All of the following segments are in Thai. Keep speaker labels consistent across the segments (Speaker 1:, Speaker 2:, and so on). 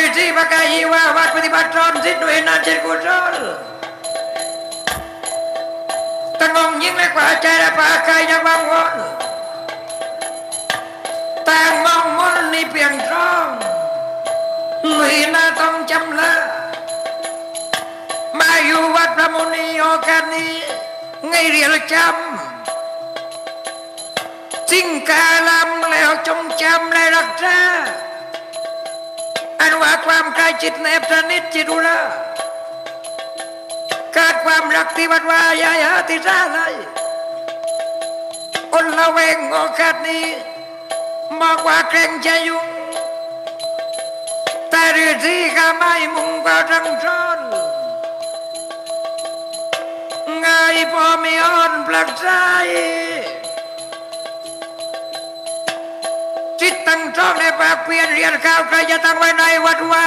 Speaker 1: ฤาษีประกาศว่าวัดปฏิบัติตนสิทธิ์ด้วยนาจิตกุศลตั้งองยิ่งและกว่าใจและปากายยังวังวนแต่มองมนนี่เพียงร้องลุยนาต้องจำละมาอยู่วัดพระมุนีโอกาสนี้ไงเรียนจำสิ่งกาลำแล้วจงจำและรักษา อันว่าความใกล้จิตแนบสนิทจิตุระกิดความรักที่วัดวายายาติราเลยอนละเวงโอกาสนี้มากกว่าเกรงใจยุงแต่ฤาษีก็ไม่มุ่งกว่ารังชอนไงพอมีอ่อนปลักใจ จิตตั้งชองในปากเปลี่ยนเรียนข้าวใครจะตั้งไว้ในวัดว่า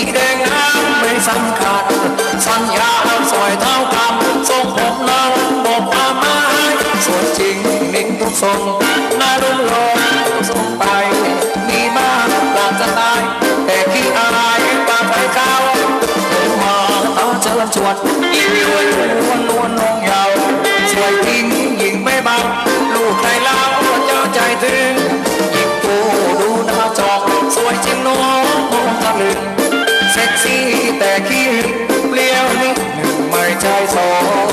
Speaker 2: สีแดงงามไม่สำคัญ สัญญาสอยเท้ากำทรงผมนางบอกความหมายส่วนจริงนิ่งทุกทรงน่ารุ่มลงทรงไป มีมากอยากจะตาย แต่ขี้อายปากไปเขามาตาเชิญชวนยิ่งยวนนวลนวลนงยาวสวยจริงยิ่งไม่เบาลูกใจเล่าเจ้าใจถึงยิ่งกูดูหน้าจอสวยจริงน้องมองตะลึง ซ็กซี่แต่ขี้หึงเปลี่ยวนิดหนึ่งไม่ใช่สองโ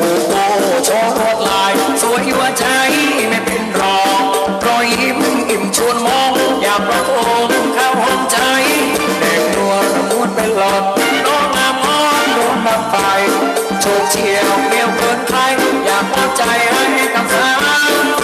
Speaker 2: อ้โหโชว์รวดลายสวยหัวใจไม่เป็นรองรอยยิ้มอิ่มชวนมองอยากประคองเข้าห้องใจให้กับสาว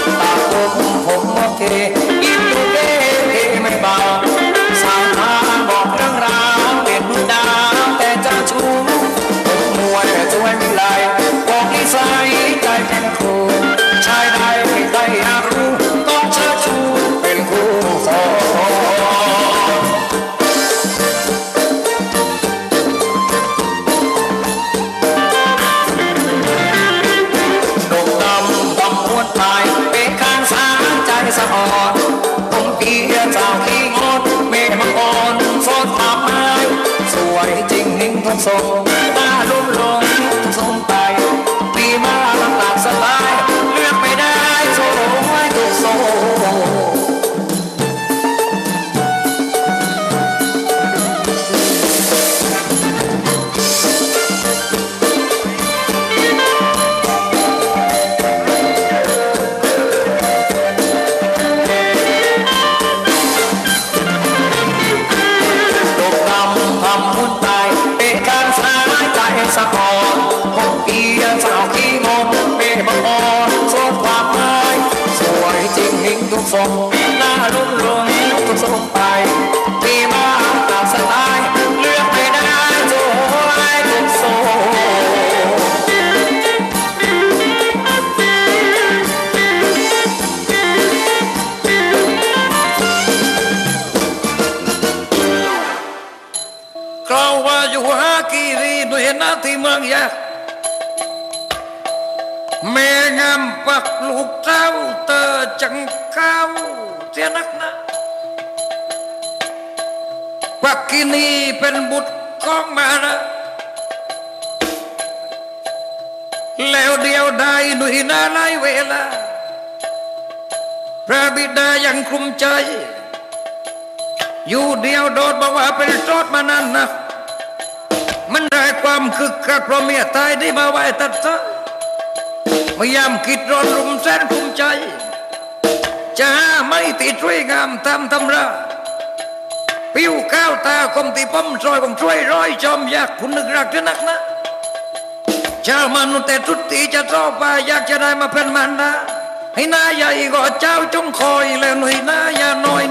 Speaker 2: รงหน้ารุ่มลงทุกทรงไปมีมาตามสไตล์เลือกไม่ได้โจ้ให้ทุกโซ่
Speaker 1: กล่าวว่าอยู่หากีรีด้วยหน้าที่เมืองยากแม่งามปักลูกเต้าเตอจังเก้า เนักนะปักกินีเป็นบุตรของมานะ
Speaker 2: แล้วเดียวได้หนุยนาไลเวลา พระบิดายังคลุมใจ อยู่เดียวโดดบอกว่าเป็นโทษมานั่นนะมันได้ความคึกคักเพราะเมียตายได้มาไหวตัดซะไม่ยามคิดรอนรุมแสนภูมใจ จะไม่ติดช่วยงามตามตำราผิวข้าวตาคมตีป้อมซอยของช่วยร้อยจอมอยากคุณนึกรักจะนักนะชาวมนุษย์แต่ทุกทีจะชอบไปอยากจะได้มาเป็นมันนะให้หน้าใหญ่ก็เจ้าจงคอยแล้วหน่อยหน้าอย่าน้อย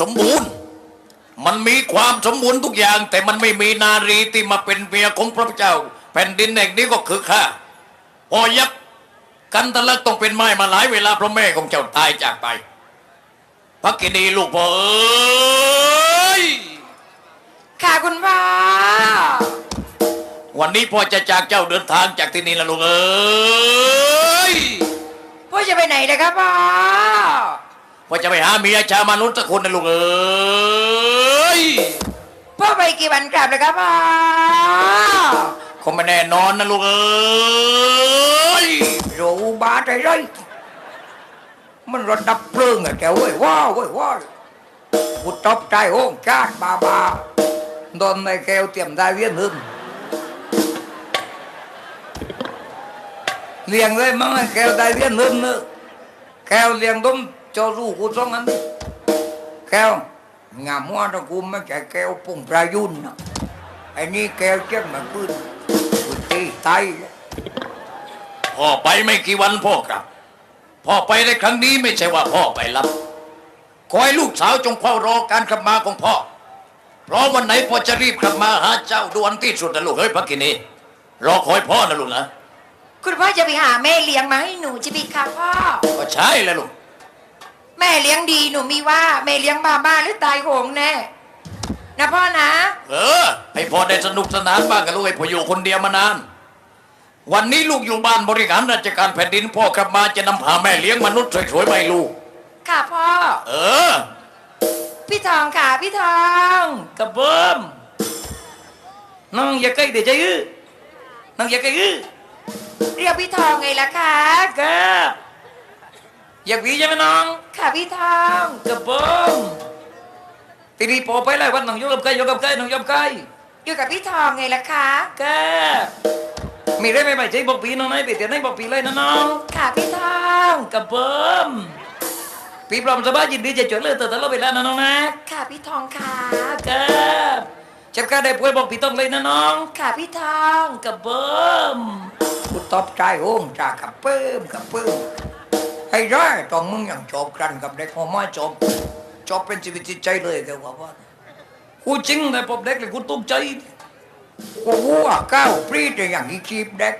Speaker 3: สมบูรณ์ มันมีความสมบูรณ์ทุกอย่าง แต่มันไม่มีนารีที่มาเป็นเมียของพระเจ้า แผ่นดินแห่งนี้ก็คือข้าพอยักษ์กันตะลักต้องเป็นไม้มาหลายเวลาเพราะแม่ของเจ้าตายจากไปพระกินีลูกพ่อเอ้ย
Speaker 4: ค่ะคุณพ่อ
Speaker 3: วันนี้พ่อจะจากเจ้าเดินทางจากที่นี่ละลูกเอ้ย
Speaker 4: พ่อจะไปไหนนะครับพ่อ
Speaker 3: พ่อจะไปหาเมียชาวมนุษย์สักคนนะลูกเอ้ย
Speaker 4: พ่อไปกี่วันกลับเลยครับพ่อ
Speaker 3: คงไม่แน่นอนนะลูกเอ้ย
Speaker 2: รู้บาใจไรมันรถดับเพลิงอะแกเว้ยว้าวเว้ยว้าวกูตบใจโอ้งชาติบาบาโดนในแก้วเตรียมได้เวียนหึมเลี้ยงเลยมั้งไอ้แก้วได้เวียนหึมเนอะแก้วเลี้ยงต้ม เจ้าลูกกูสองอันนี้แก้วงามว่าตะกูไม่ใช่แก้วปุ่งปลายุ่นนะไอ้นี่แก้วเจ็บมาปืนกูตีตายเลย
Speaker 3: พ่อไปไม่กี่วันพ่อกลับ พ่อไปในครั้งนี้ไม่ใช่ว่าพ่อไปรับขอให้ลูกสาวจงเฝ้ารอการกลับมาของพ่อ เพราะวันไหนพ่อจะรีบกลับมาหาเจ้าด่วนที่สุดนะลูกเฮ้ยพักกินีรอคอยพ่อนะลูกนะ
Speaker 4: คุณพ่อจะไปหาแม่เลี้ยงมาให้หนูจะพี่ครับพ่อ
Speaker 3: ก็ใช่แล้วลูก
Speaker 4: แม่เลี้ยงดีหนูมีว่าแม่เลี้ยงบ้าบ้าหรือตายโหงแน่นะพ่อนะ
Speaker 3: เออให้พ่อได้สนุกสนานบ้างกับลูกไอ้พ่ออยู่คนเดียวมานาน วันนี้ลูกอยู่บ้านบริหารราชการแผ่นดินพ่อกลับมาจะนำพาแม่เลี้ยงมนุษย์สวยๆมาให้ลูก
Speaker 4: ค่ะพ่อ
Speaker 3: เออ
Speaker 4: พี่ทองค่ะพี่ทอง
Speaker 2: กระเบิ่มน้องอย่าใกล้เดี๋ยวจะยื้อน้องอย่าใกล้ยื้อ
Speaker 4: เรียกพี่ทองไงล่ะคะ
Speaker 2: แก อยากหวีใช่ไหมน้อง
Speaker 4: ค่ะพี่ทอง
Speaker 2: กระเบิ่มทีนี้พอไปเลยวันน้องอยกกับใครอยกกับใครน้องอยกกับใคร
Speaker 4: อยู่กับพี่ทองไงล่ะคะ
Speaker 2: แกมีได้ไหมไม่ใช่บอกปีน้องไหนไปเตียนไหนบอกปีเลยนะน้อง
Speaker 4: ค่ะพี่ทอง
Speaker 2: กระเบิ่มปีปลอมสบายยินดีจะช่วยเหลือเธอตลอดเวลานะน้องนะ
Speaker 4: ค่ะพี่ทองค่ะ
Speaker 2: แกเจ็บกาได้ป่วยบอกปีต้องเลยนะน้อง
Speaker 4: ค่ะพี่ทอง
Speaker 2: กระเบิ่มกูตอบใจโอ้งจากกับเพิ่มกับเพิ่ม ให้ได้ตอนมึงยังจบกันกับเด็กพอมาจบจบเป็นชีวิตจิตใจเลยแกว่าว่ากูจริงแต่พบเด็กเลยกูตกใจกูวัวก้าวปรีดอย่างที่ชีพเด็ก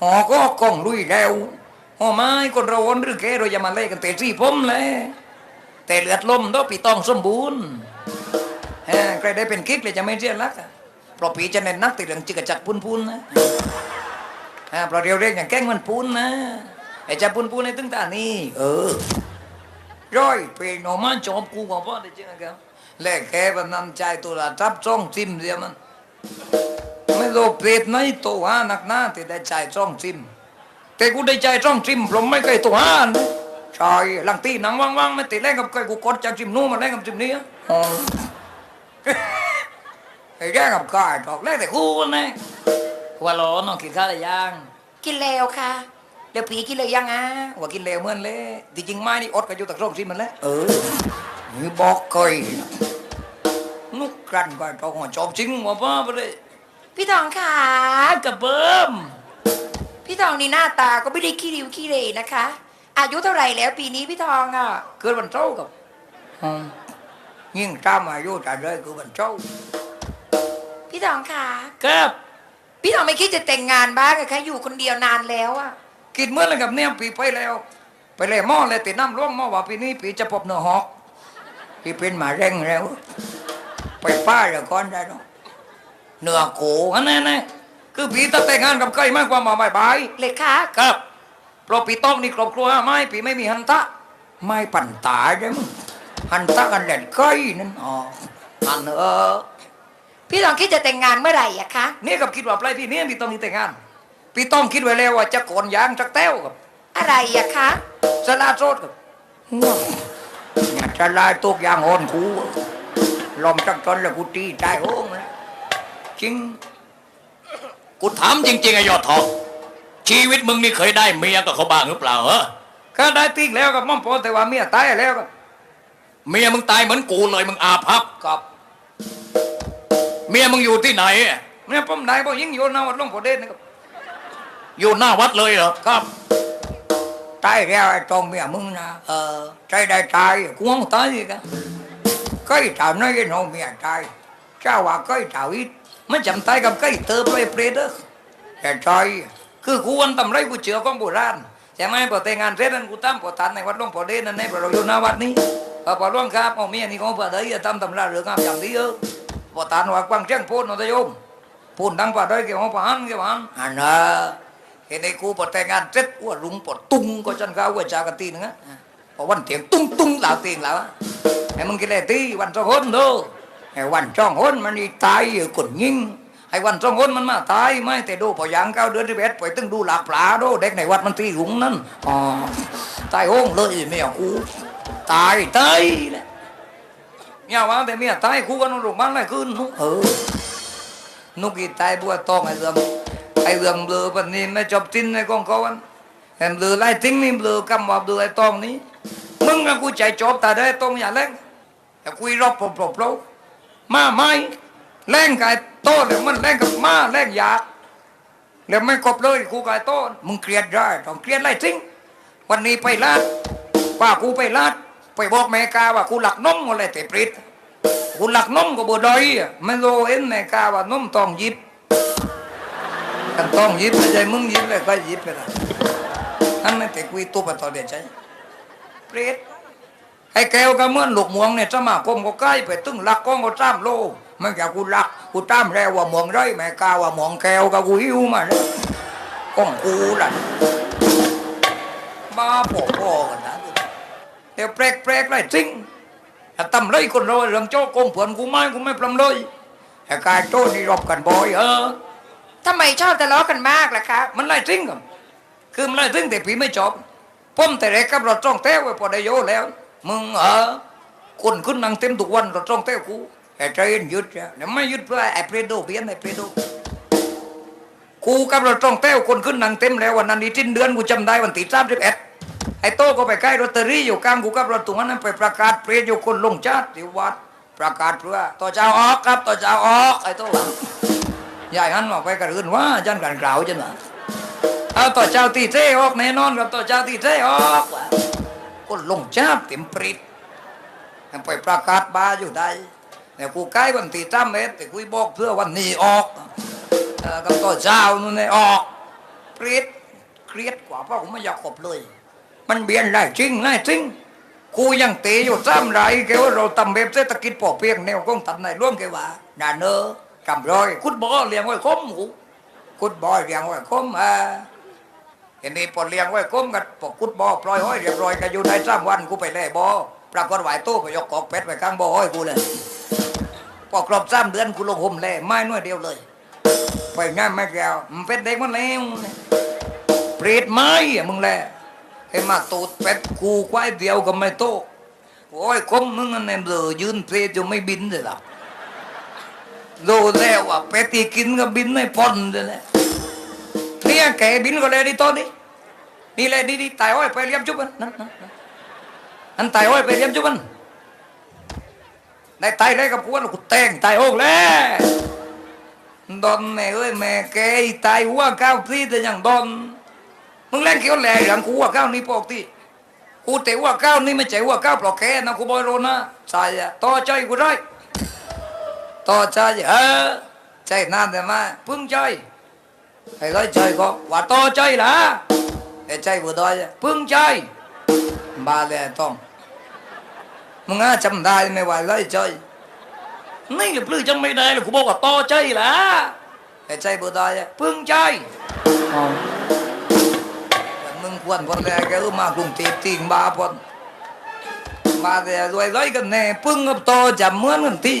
Speaker 2: หอก็กล้องลุยแล้วหอไม้คนเราวนหรือแกเราจะมาเล่กันเตะซี่ผมเลยแต่เลือดลมต้องปีตองสมบูรณ์เฮ้ใครได้เป็นกิ๊กเลยจะไม่เรียนรักอะเพราะปีจะเน้นนักติดเรื่องจิกจักปุนปุนๆนะอ่าเพราะเรียวเรียกอย่างแก้งมันปูนนะ ไอ้จะปูนปูนในตึงตานี่เออร้อยเพลงหนอมันจอบกูกว่าพ่อได้จริงนะครับแลกแค่แบบนำใจตัวละทับซ่องซิมเดียวมัน ไม่รู้เพลทไหนตัวหานักหน้าที่ได้ใจซ่องซิม แต่กูได้ใจซ่องซิมผมไม่เคยตัวหานะใช่หลังตีหนังว่างๆไม่ติดแรกกับใครกูกดจากซิมนู้นมาแรกกับซิมนี้อะอ๋อไอ้แรกกับกายตอกแรกแต่กูนะว่าหลอน้องกินข้าวหรือยัง
Speaker 4: กินแล้วค่ะ เดี๋ยวปีกินเลยยังอะ
Speaker 2: ว่ากินเลวเหมือนเลยที่จริงไม่นี่อดก็อยู่ตักร่องซิมันแหล้วเออนี่บอกเคยนุกกันก็ต้องหัวจอบจริงว่าป้าไปเลย
Speaker 4: พี่ทองค่ะ
Speaker 2: กระเบิ่ม
Speaker 4: พี่ทองนี่หน้าตาก็ไม่ได้ขี้ริ้วขี้เหร่นะคะ อายุเท่าไหร่แล้วปีนี้พี่ทองอะ
Speaker 2: เกิดวันเจ้ากับอืมยิ่งตามอายุแต่เลยคือวันเจ้า
Speaker 4: พี่ทองค่ะ
Speaker 2: ครับ
Speaker 4: พี่ทองไม่คิดจะแต่งงานบ้างเหรอคะอยู่คนเดียวนานแล้วอะ
Speaker 2: คิดเหมื่อนเลยกับเนี่ยปีไปแล้ว ไปเลยหม้อเลยติดน้ำร่วงหม้อว่าปีนี้ปีจะพบเนื้อหอกพี่เป็นหมาเร่งแล้ว ไปป้าเดี๋ยวก่อนได้เนาะเนื้อโกอันนั้นนะคือปีตั้งแต่งงานกับใครมากกว่ามาบายบาย
Speaker 4: เลยคะ
Speaker 2: ครับเพราะปีต้องนี่ครอบครัวไม่ปีไม่มีหันตะ ไม่ปั่นตาใช่มั้ยหันตะกันแหลนใกล้นั่นอ๋ออันเออ
Speaker 4: พี่ทองคิดจะแต่งงานเมื่อไหร่อะคะ
Speaker 2: นี่กับคิดว่าปลายปีนี้พี่ต้องมีแต่งงาน พี่ต้องคิดไว้แล้วว่าจะโกนยางจักแต้วกับ
Speaker 4: อะไรอะคะ
Speaker 2: สลาโซดกับเนี่ยสลาตกยางโอนคูลมจักจนแล้วกูตีตายโอ้งแล้วจริง
Speaker 3: กูถามจริงๆไอ้ยอดทองชีวิตมึงนี่เคยได้เมียกับเขาบ้างหรือเปล่าเหรอ
Speaker 2: ก็ได้ติ๊กแล้วกับม่อมโพแต่ว่าเมียตายแล้วกับ
Speaker 3: เมียมึงตายเหมือนกูเลยมึงอาภัพ
Speaker 2: กับ
Speaker 3: เมียมึงอยู่ที่ไหน
Speaker 2: เนี่ยผมได้บ่ยิงโยนนาวัดหลวงพ่อเด่นนะครับ
Speaker 3: อยู่หน้าวัดเลยเหรอ
Speaker 2: ครับตายแล้วไอ้ตรงเมียมึงนะเออใจได้ตายกูงตายอีกอะก็อีถามน้อยน้องเมียตายเจ้าว่าก็อีถามอีมันจำตายกับก็อีเติมไปเปรตเด้อแต่ใจคือกูวันตำไรกูเชื่อของโบราณใช่ไหมพอแต่งงานเสร็จนั้นกูตั้มพอทันในวัดหลวงพ่อเด่นนั่นในพระเราอยู่หน้าวัดนี้พอพอหลวงครับเอาเมียนี่ของพระเดยทำตำราเรื่องงามอย่างนี้เออพอทันว่ากวางเชียงพูดนนทโยมพูดดังพระเดยเกี่ยวกับพระหันเกี่ยวกับพระหันอันน่ะ เห็นไอ้กูพอแต่งงานเสร็จว่าลุงปดตุ้งก็จันก้าวว่าจากกันตีนึงอะพอวันเถียงตุ้งตุ้งเหล่าตีนแล้วอะไอ้มึงกินอะไรตีวันสองคนเด้อไอ้วันสองคนมันนี่ตายอยู่คนยิงไอ้วันสองคนมันมาตายไม่แต่ดูพอยังเก้าเดือนที่เบ็ดไปตึงดูหลากปลาดูเด็กในวัดมันตีหุงนั่นอ๋อตายโห้งเลยเมียกูตายตายแหละเมียว่าแต่เมียตายกูก็นอนโรงพยาบาลอะไรขึ้นนุเออนุกีตายบัวตองไอ้เรื่อง ไอ้เรื่องเบลอปันนี้ไม่จบทิ้นในกองเขาวันเห็นเบลอไล่ทิ้งนี่เบลอกำว่าเบลอไอ้ตองนี้มึงกับกูใจจบแต่ได้ตองอย่าเล่นแต่คุยรอบปลบปลบเรามาไม่แล่งกับไอ้โต้เลยมันแล่งกับมาแล่งอยากแล้วไม่กบเลยกูกับไอ้โต้มึงเครียดได้ต้องเครียดไล่ทิ้งวันนี้ไปลาดว่ากูไปลาดไปบอกแม่กาว่ากูหลักนมอะไรแต่ปริดกูหลักนมก็บ่ได้อะไม่รู้เห็นแม่กาว่านมต้องยิบ กันต้องยิบไม่ใช่มึงยิบเลยก็ยิบไปละอันนั้นแต่คุยตัวปะต่อเดียใจเปรตไอ้แก้วก็เหมือนลูกมวงเนี่ยสมาคมก็ใกล้ไปตึงลักก้องก็ตามโลไม่อยากกูลักกูตามแล้วว่าหมวงไรแม่กาว่าหมวงแก้วก็กูหิวมาแล้วก้องกูล่ะบ้าพ่อๆกันนะเดี๋ยวแปลกๆไรจริงถ้าตำเลยคนเราเรื่องโจ้กงเผื่อนกูไม่กูไม่ปลำเลยไอ้กายโจ้นี่รบกันบ่อยเออ
Speaker 4: ทำไมชอบทะเลาะกันมากล่ะคะ
Speaker 2: มันไล่ทิ้งกันคือมันไล่ทิ้งแต่ผีไม่จบผมแต่เด็กกับรถจ้องเต้วไว้พอได้โยแล้ว มึงเออคนขึ้นนั่งเต็มทุกวันรถจ้องเต้กูไอ้ใจเย็นยุดจ้ะเดี๋ยวไม่ยุดเพื่อไอ้เปรโดเบียนไอ้เปรโดกูกับรถจ้องเต้คนขึ้นนั่งเต็มแล้ววันนั้นนี่ทิ้นเดือนกูจำได้วันที่สามสิบเอ็ดไอ้โต้ก็ไปใกล้รถเตอรี่อยู่กลางกูกับรถตรงนั้นไปประกาศเปรตอยู่คนลงชาติที่วัดประกาศเพื่อต่อเจ้าออกครับต่อเจ้าออกไอ้โต้ ว่าใหญ่หันออกไปกระอื่นว่าจันกันกล่าวจังหวะเอาต่อเจ้าตีเท่ออกแน่นอนกับต่อเจ้าตีเท่ออกว่ะก็ลงจ้าเต็มปริดไปประกาศบาอยู่ได้แต่กูใกล้วันที่จ้าเมตรแต่กูบอกเพื่อวันนี้ออกกับต่อเจ้านู่นนี่ออกปริดเครียดกว่าเพราะผมไม่อยากขบเลย มันเบียนได้จริงได้จริงกูยังเตะอยู่ซ้ำไรแกว่าเราทำแบบเศรษฐกิจพอเพียงแนวกองทัพในร่วมแกว่าน่าเนอ จำร้อยคุดบ่อเลี้ยงไว้คมหูคุดบ่อเลี้ยงไว้คมอ่าเห็นนี่ปอเลี้ยงไว้ก้มกันปกกุดบ่อปล่อยห้อยเรียบร้อยกันอยู่ได้สามวันกูไปแล่บ่อปรากฏไหวตู้ไปยกกอกเป็ดไปกลางบ่อห้อยกูเลยพอครบสามเดือนกูลงห่มแล่ไม้น้อยเดียวเลย ไปง่ายไม่แก้วมันเป็นเด็กมันแล้วเปรตไม้อะมึงแหละให้มาตูดเป็ดกูควายเดียวก็ไม่โตโอ้ยก้มมึงนั่นเองเลยยืนเพลจนไม่บินเลยล่ะ ดูแล้วว่าเป็ดที่กินก็บินไม่พ้นเลยแหละเนี่ยแกบินก็เลยดีตอนนี้นี่เลยนี่นี่ตายอ้อยไปเลี้ยมจุบันนั่นนั่นนั่นตายอ้อยไปเลี้ยมจุบันได้ตายเลยกับกูว่ากูแต่งตายโอกแล้วดอนแม่เอ้ยแม่แกตายหัวก้าวที่แต่ยังดอนมึงเล่นเกี่ยวแหล่อย่างกูหัวก้าวนี่ปกติกูแต่หัวก้าวนี่ไม่ใช่หัวก้าวปลอกแกนะกูบอยโรนะใช่ต่อใจกูได้ ต่อใจเออใจใจนานแต่มาพึ่งใจไอ้ร้อยใจก็ว่าต่อใจละไอ้ใจบัวดอยพึ่งใจบาเลยต้องมึงอาจำได้ไหมว่าร้อยใจ
Speaker 3: นี่หรือปลื้อจำไม่ได้เลยกูบอกว่าต่อใจละ
Speaker 2: ไอ้ใจบัวดอย
Speaker 3: พึ่งใจ
Speaker 2: มึงควรคนแรกก็มากรุงเทพทิ้งบาพอนมาแต่รวยร้อยกันแน่พึ่งกับโตจำเหมือนกันที่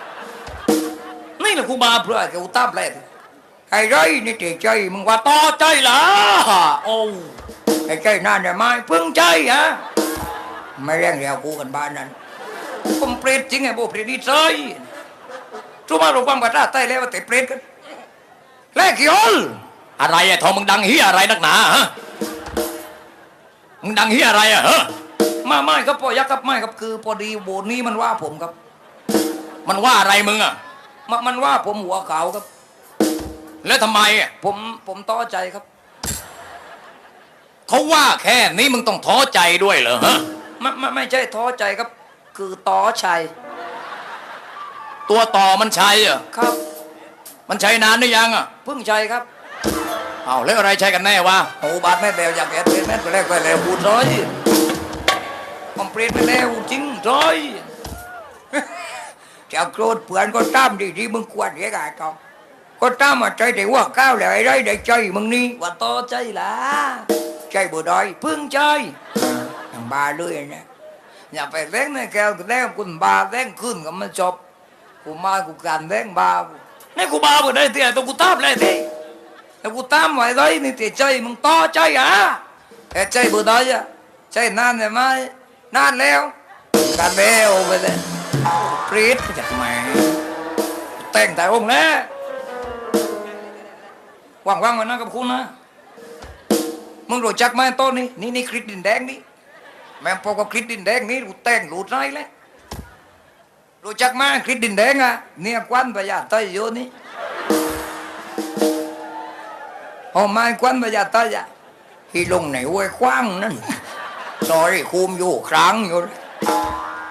Speaker 2: รันเปรตไหมไอ้เปรตนั่นแต่ไม่รู้ความร้อยไอ้ย่าไอ้ตอม
Speaker 3: มันตามกูว่าใจว่าก้าวกูบอกว่าต่อใจอะ
Speaker 2: ต่อใจมึงเออใจนาเอามาแล้วจริงเหมือนกูจ้า
Speaker 3: แกอ
Speaker 2: อกูตับเลยไอ้ไรนี่ติใจมึงว่า
Speaker 3: ต่อใจละโอ้
Speaker 2: ไอ้ใจนานอย่ามา
Speaker 3: พึ่งใจฮะ
Speaker 2: ไม่แรงแล้วกูกันบ้านนั้น
Speaker 3: ผมเปรตจริงไงโบปรตนี่ใจทุกมาหลวงฟังภาษาใต้แล้วว่าแต่เปรตกัน
Speaker 2: แลกกี่อล
Speaker 3: อะไรอะทอมึงดังเฮียอะไรนักหนาฮะมึงดังเฮียอะไรอะฮะ
Speaker 2: มาไม่ครับพ่อยักษ์ครับไม่ครับคือพอดีโบนี้มันว่าผมครับ
Speaker 3: มันว่าอะไรมึงอะ
Speaker 2: มมันว่าผมหัวขาวครับ
Speaker 3: แล้วทำไมอะ
Speaker 2: ผมผมต้อใจครับ
Speaker 3: เขาว่าแค่นี้มึงต้องท้อใจด้วยเหรอฮะ
Speaker 2: ไม่ไม่ไม่ใช่ท้อใจครับ คือต้อชัย
Speaker 3: ตัวต่อมันใช่เหรอ
Speaker 2: ครับ
Speaker 3: มันใช้นานหรือยังอะ
Speaker 2: เพึ่งชัยครับ
Speaker 3: เอาแล้วอะไรใช้กันแน่วะ
Speaker 2: โอ้บาดแม่แบวอยากแอบเป็นแม่ไปแรกไปแล้วบูดร้อยผมเปลี่ยนไปแล้วจริงร้อย จะโกรธเพื่อนก็ตามดีที่มึงควรเรียกไอ้ตองก็ตามมาใจแต่ว่าก้าวแล้วไอ้ไรได้ใจมึงนี่ว่าโตใจละใจบุดอยพึ่งใจทางบาเลยนะอย่าไปเล่นในแก้วเล่นคุณบาเล่นขึ้นก็มันจบกูมากูการเล่นบา
Speaker 3: นี่กูบาบ่ได้เตี้ยต้องกูตามเลยที
Speaker 2: แล้วกูตามไว้ไรนี่แต่ใจมึงต่อใจอะแต่ใจบุดอยอะใจนานเลยไหมนานแล้วกันแล้วไปเลย ปรีดจากแหมแต่งแต่องค์แล้วว่างๆมานั่งกับคุณนะมึงรู้จักไหมต้นนี้นี่นี่คริสดินแดงนี่แม่พอกับคริสดินแดงนี่กูแต่งหลุดไรเลยรู้จักไหมคริสดินแดงอะเนี่ยควันพญาไตยโยนี่โอ้ไม่ควันพญาไตอะที่ลงในห้วยคว้างนั่นซอยคุมอยู่ครั้งอยู่เที่ย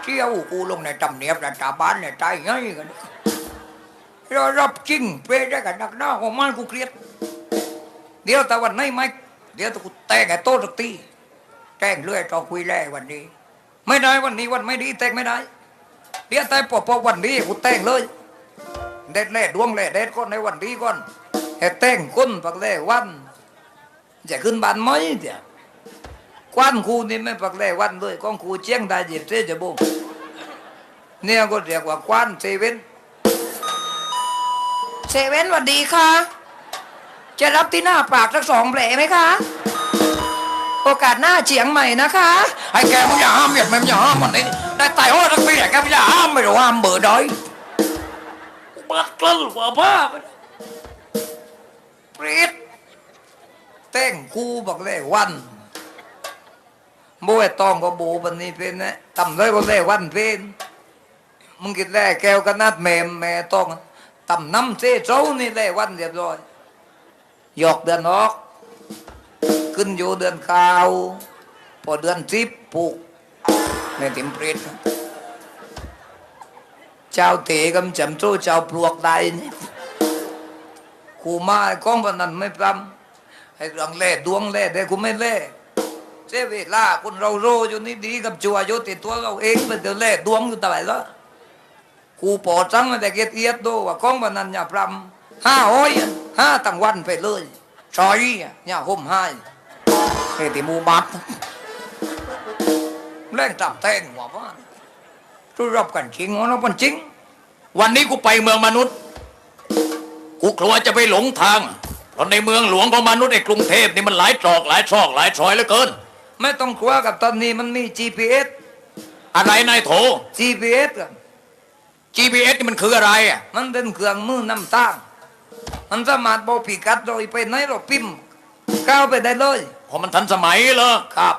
Speaker 2: เที่ยวกูลงในตำเนียบรัฐบาลเนี่ยใจง่ายกันเรารับจริงเปได้กันนักหน้าของมันกูเครียด เดี๋ยวแต่วันไหนี้ไม่เดี๋ยวแต่กูแต่งไอ้โต๊ะสักทีแต่งเรื่อยต่อคุยแล่วันนี้ ไม่ได้วันนี้วันไม่ดีแต่งไม่ได้ เดี๋ยวแต่พอพอวันนี้กูแต่งเลยเด็ดแล่ดวงแล่เด็ดก่อนในวันนี้ก่อนให้แต่งคนปักแล่วันจะขึ้นบ้านไหมเดี๋ยวควันครูนี่ไม่ปักแล่วันเลยกองครูเจียงได้เจ็บเสียจะบุง เนี่ยก็เรียกว่าควันเซเว่นเซเว่นสวัสดีค่ะ จะรับที่หน้าปากสักสองแผลไหมคะ โอกาสหน้าเฉียงใหม่นะคะ
Speaker 3: ไอ้แกมึงอย่าห้ามเมียดมึงอย่าห้ามมันนี่ได้ตายโอ้ทั้งปีไอ้แกมึงอย่าห้าม
Speaker 2: ไม่รู้ห้ามเบอร์ดอย
Speaker 3: เบิดกลั้นหัวบ้าไป
Speaker 2: ปรีดเต้งกูบอกเลยวันโบไอ้ตองก็โบวันนี้เป็นนะตำเลยก็เลยวันเป็น มึงกินแล่แก้วกันนัดแม่แม่ต้องตำน้ำเสียเจ้านี่เลยวันเรียบร้อยหยอกเดือนออก ขึ้นอยู่เดือนเก้าพอเดือนสิบปลูกในติมเปรตเจ้าเตะกำจำโจ้เจ้าปลวกได้นี่กูมาไอ้ก้องพนันไม่พรำไอ้เรื่องเล่ดวงเล่ได้กูไม่เล่เสียเวลาคนเราโรอยู่นี่ดีกับจัวอยู่ติดตัวเราเองมันเดี๋ยวเล่ดวงอยู่ตลอดแล้ว กูปอดจังแต่เกียรติเอียดดูว่าก้องพนันอย่าพรำห้าห้อยห้าตั้งวันไปเลยชอยอย่าห่มให้เฮ้ยติมูบัดเล่นตับแตงหัวว่าทุรับกันจริงหัวเราเป็นจริง
Speaker 3: วันนี้กูไปเมืองมนุษย์ กูกลัวจะไปหลงทางเพราะในเมืองหลวงของมนุษย์ไอ้กรุงเทพนี่มันหลายตรอกหลายซอกหลายซอยเหลือเกิน
Speaker 2: ไม่ต้องกลัวกับตอนนี้มันมี GPS
Speaker 3: อะไรนายโถ
Speaker 2: GPS กัน
Speaker 3: GPS นี่มันคืออะไรอะ
Speaker 2: มันเป็นเครื่องมือนำตั้งมันสามารถบอกผีกัดโดยไปไหนเราพิมพ์ก้าวไปได้เลย
Speaker 3: พอมันทันสมัยเหรอ
Speaker 2: ครับ